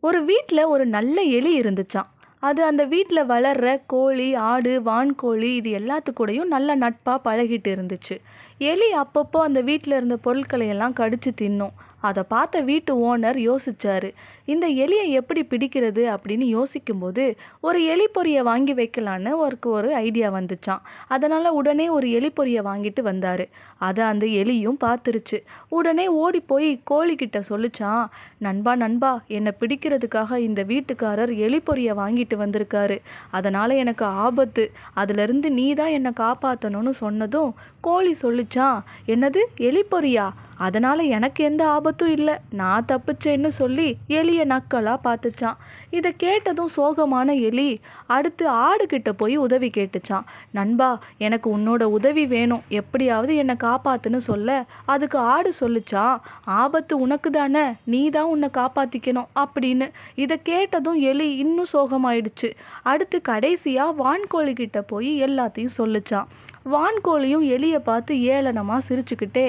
ஒரு வீட்டில் ஒரு நல்ல எலி இருந்துச்சாம். அது அந்த வீட்டில் வளர்ற கோழி ஆடு வான்கோழி இது எல்லாத்துக்கூடயும் நல்ல நட்பாக பழகிட்டு இருந்துச்சு. எலி அப்பப்போ அந்த வீட்டில் இருந்த பொருட்களை எல்லாம் தின்னும். அதை பார்த்த வீட்டு ஓனர் யோசிச்சாரு. இந்த எலியை எப்படி பிடிக்கிறது அப்படின்னு யோசிக்கும்போது ஒரு எலி பொரியை வாங்கி வைக்கலான்னு அவருக்கு ஒரு ஐடியா வந்துச்சான் அதனால உடனே ஒரு எலி பொரியை வாங்கிட்டு வந்தாரு. அதை அந்த எலியும் பார்த்துருச்சு. உடனே ஓடி போய் கோழிக்கிட்ட சொல்லிச்சான் நண்பா நண்பா என்னை பிடிக்கிறதுக்காக இந்த வீட்டுக்காரர் எலி பொரியை வாங்கிட்டு வந்திருக்காரு. அதனால எனக்கு ஆபத்து. அதுலேருந்து நீ தான் என்னை காப்பாற்றணும்னு சொன்னதும் கோழி சொல்லிச்சான் என்னது எலி பொரியா அதனால எனக்கு எந்த ஆபத்தும் இல்லை. நான் தப்பிச்சேன்னு சொல்லி எலியை நக்கலாக பார்த்துச்சான். இதை கேட்டதும் சோகமான எலி அடுத்து ஆடுகிட்ட போய் உதவி கேட்டுச்சான். நண்பா எனக்கு உன்னோட உதவி வேணும். எப்படியாவது என்னை காப்பாத்துன்னு சொல்ல. அதுக்கு ஆடு சொல்லுச்சான். ஆபத்து உனக்கு தானே. நீ தான் உன்னை காப்பாத்திக்கணும் அப்படின்னு. இதை கேட்டதும் எலி இன்னும் சோகமாயிடுச்சு. அடுத்து கடைசியாக வான்கோழி கிட்ட போய் எல்லாத்தையும் சொல்லுச்சான். வான்கோழியும் எலியை பார்த்து ஏளனமாக சிரிச்சுக்கிட்டே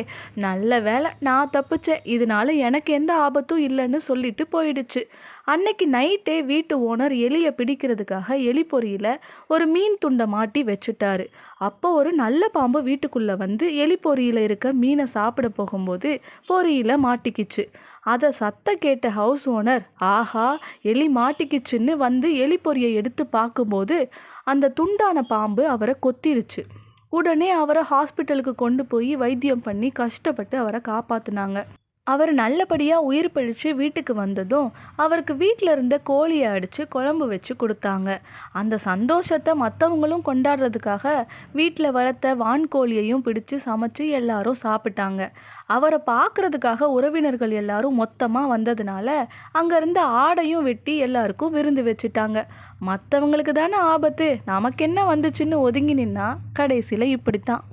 நல்ல வேலை நான் தப்பிச்சேன். இதனால எனக்கு எந்த ஆபத்தும் இல்லைன்னு சொல்லிட்டு போயிடுச்சு. அன்னைக்கு நைட்டே வீட்டு ஓனர் எலியை பிடிக்கிறதுக்காக எலி பொரியில ஒரு மீன் துண்டை மாட்டி வச்சுட்டாரு. அப்போ ஒரு நல்ல பாம்பு வீட்டுக்குள்ளே வந்து எலி பொரியில இருக்க மீனை சாப்பிட போகும்போது பொறியில் மாட்டிக்கிச்சு. அதை சத்த கேட்ட ஹவுஸ் ஓனர் ஆஹா எலி மாட்டிக்கிச்சுன்னு வந்து எலி பொரியை எடுத்து பார்க்கும்போது அந்த துண்டான பாம்பு அவரை கொத்திருச்சு. உடனே அவரை ஹாஸ்பிட்டலுக்கு கொண்டு போய் வைத்தியம் பண்ணி கஷ்டப்பட்டு அவரை காப்பாற்றினாங்க அவர் நல்லபடியாக உயிர் பிழைச்சு வீட்டுக்கு வந்ததும் அவருக்கு வீட்டில் இருந்த கோழியை அடித்து குழம்பு வச்சு கொடுத்தாங்க. அந்த சந்தோஷத்தை மற்றவங்களும் கொண்டாடுறதுக்காக வீட்டில் வளர்த்த வான்கோழியையும் பிடிச்சு சமைச்சு எல்லாரும் சாப்பிட்டாங்க. அவரை பார்க்கறதுக்காக உறவினர்கள் எல்லாரும் மொத்தமாக வந்ததுனால அங்கேருந்து ஆடையும் வெட்டி எல்லாருக்கும் விருந்து வச்சுட்டாங்க. மற்றவங்களுக்கு தானே ஆபத்து நமக்கு என்ன வந்துச்சுன்னு ஒதுங்கி நின்னா கடைசியில் இப்படித்தான்.